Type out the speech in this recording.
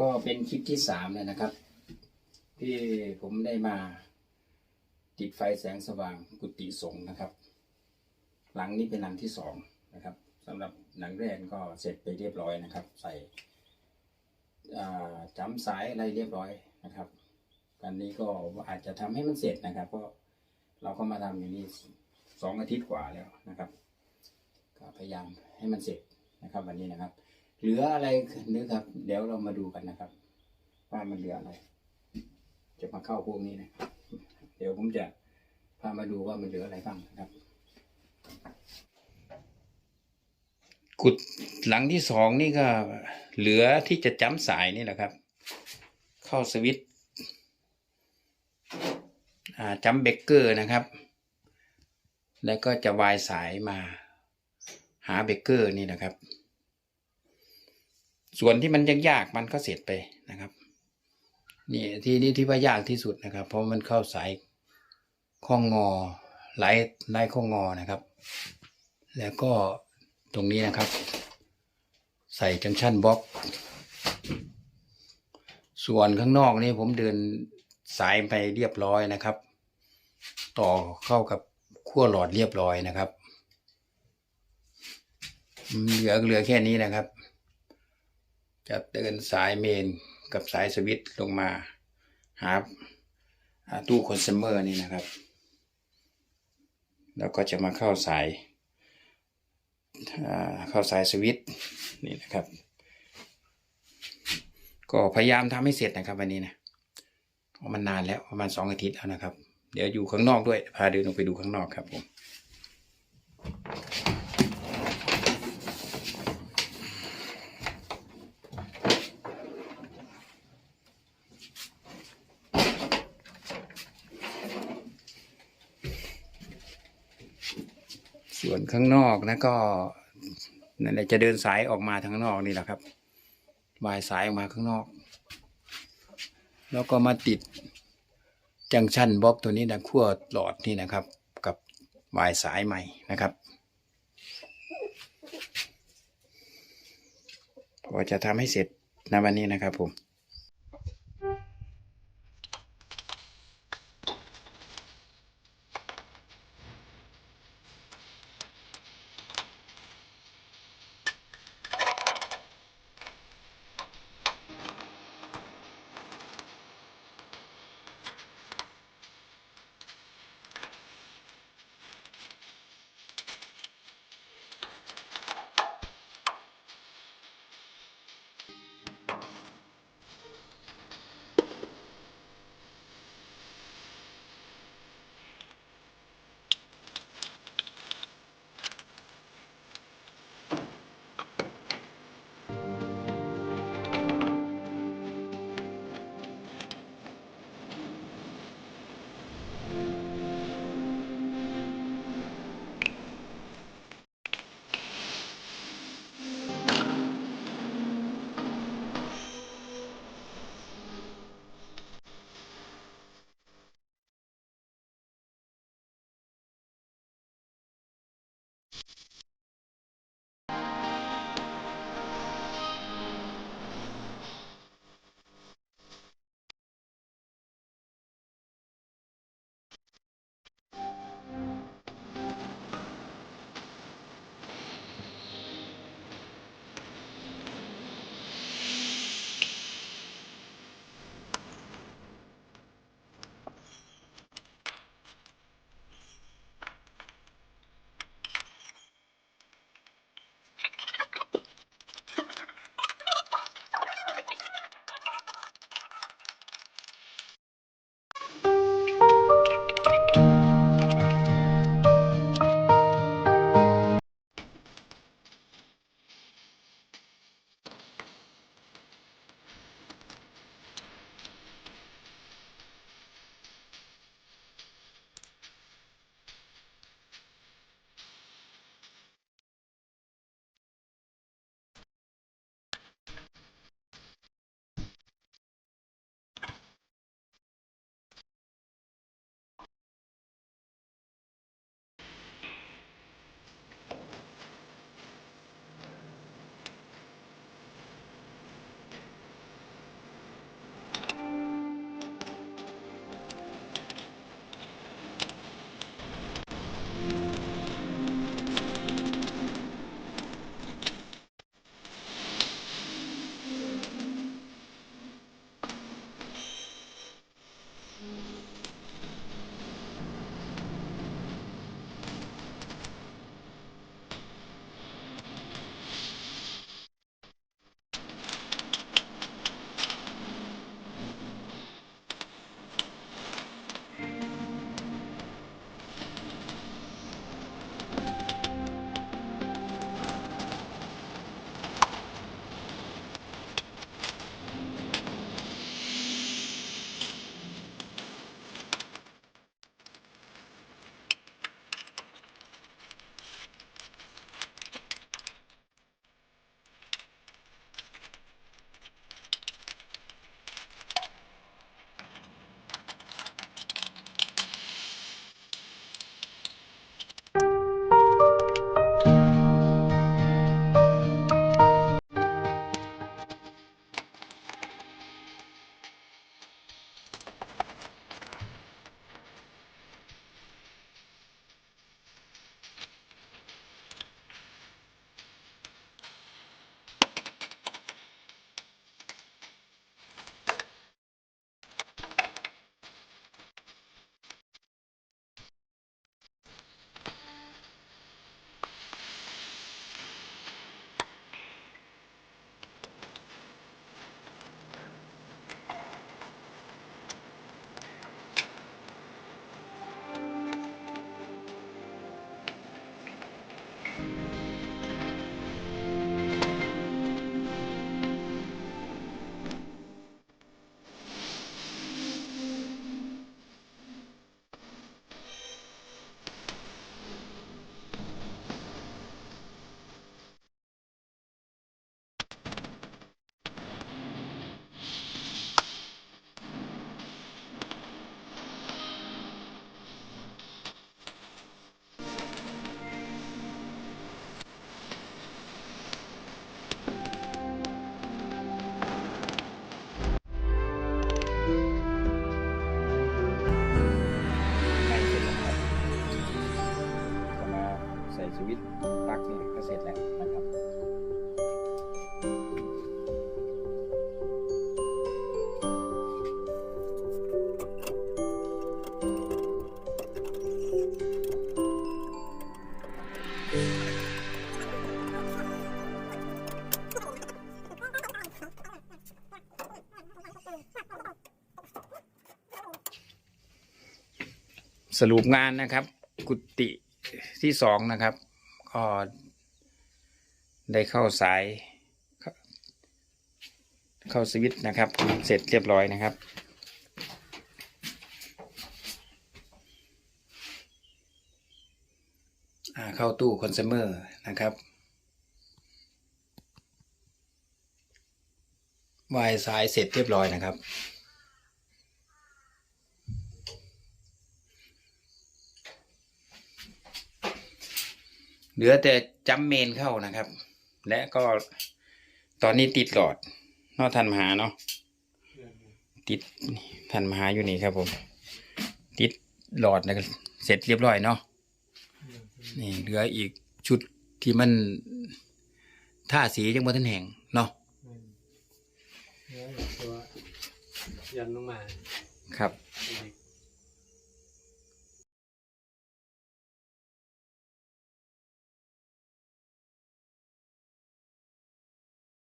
ก็เป็นคลิปที่สามแล้วนะครับ ที่ผมได้มาติดไฟแสงสว่างกุฏิสงฆ์นะครับ หลังนี้เป็นหลังที่สองนะครับสำหรับหลังแรกก็เสร็จไปเรียบร้อยนะครับ ใส่จำสายอะไรเรียบร้อยนะครับอันนี้ก็อาจจะทำให้มันเสร็จนะครับเพราะเราก็มาทำอยู่นี่สองอาทิตย์กว่าแล้วนะครับ ก็พยายามให้มันเสร็จนะครับ วันนี้นะครับ เหลืออะไรนึกครับ เดี๋ยวเรามาดูกันนะครับว่ามันเหลืออะไร จะมาเข้าพวกนี้นะ เดี๋ยวผมจะพามาดูว่ามันเหลืออะไรบ้างนะครับ กุดหลังที่สองนี่ก็เหลือที่จะจ้ำสายนี่แหละครับ เข้าสวิตจ้ำเบเกอร์นะครับ แล้วก็จะวายสายมาหาเบเกอร์นี่นะครับ ส่วนที่มันยากๆมันก็เสร็จไปนะครับนี่ที่นี่ที่ว่ายากที่สุดนะครับ เพราะมันเข้าสายข้องงอไหลไหลข้องงอนะครับ แล้วก็ตรงนี้นะครับ ใส่จังชั่นบล็อก ส่วนข้างนอกนี่ผมเดินสายไปเรียบร้อยนะครับ ต่อเข้ากับขั้วหลอดเรียบร้อยนะครับ เหลือเหลือแค่นี้นะครับ จะเดินสายเมนกับสายสวิตช์ลงมาหาตู้คอน sumer นี่นะครับ แล้วก็จะมาเข้าสายาเข้าสายสวิตช์นี่นะครับ ก็พยายามทำให้เสร็จนะครับวันนี้นะเพราะมันนานแล้วประมาณสองอาทิตย์แล้วนะครับ เดี๋ยวอยู่ข้างนอกด้วย พาเดินลงไปดูข้างนอกครับผม ส่วนข้างนอกนะก็นั่นแหละจะเดินสายออกมาทางนอกนี่แหละครับวายสายออกมาข้างนอก แล้วก็มาติดจังชันบล็อกตัวนี้นะขั้วหลอดนี่นะครับ กับวายสายใหม่นะครับก็จะทำให้เสร็จในวันนี้นะครับผม วิตช์ปลั๊กเนี่ยก็เสร็จแล้วนะครับสรุปงานนะครับ กุฏิที่สองนะครับ ก็ได้เข้าสาย เข้าสวิตช์นะครับ เสร็จเรียบร้อยนะครับ เข้าตู้คอน sumer นะครับวายสายเสร็จเรียบร้อยนะครับ เหลือแต่จำเมนเข้านะครับ และก็ตอนนี้ติดหลอดนอกทันมหาเนาะติดทันมหาอยู่นี่ครับผม ติดหลอดนะครับเสร็จเรียบร้อยเนาะนี่เหลืออีกชุดที่มันท่าสียังบนทันแห่งเนาะเนื้อตัวยันลงมาครับ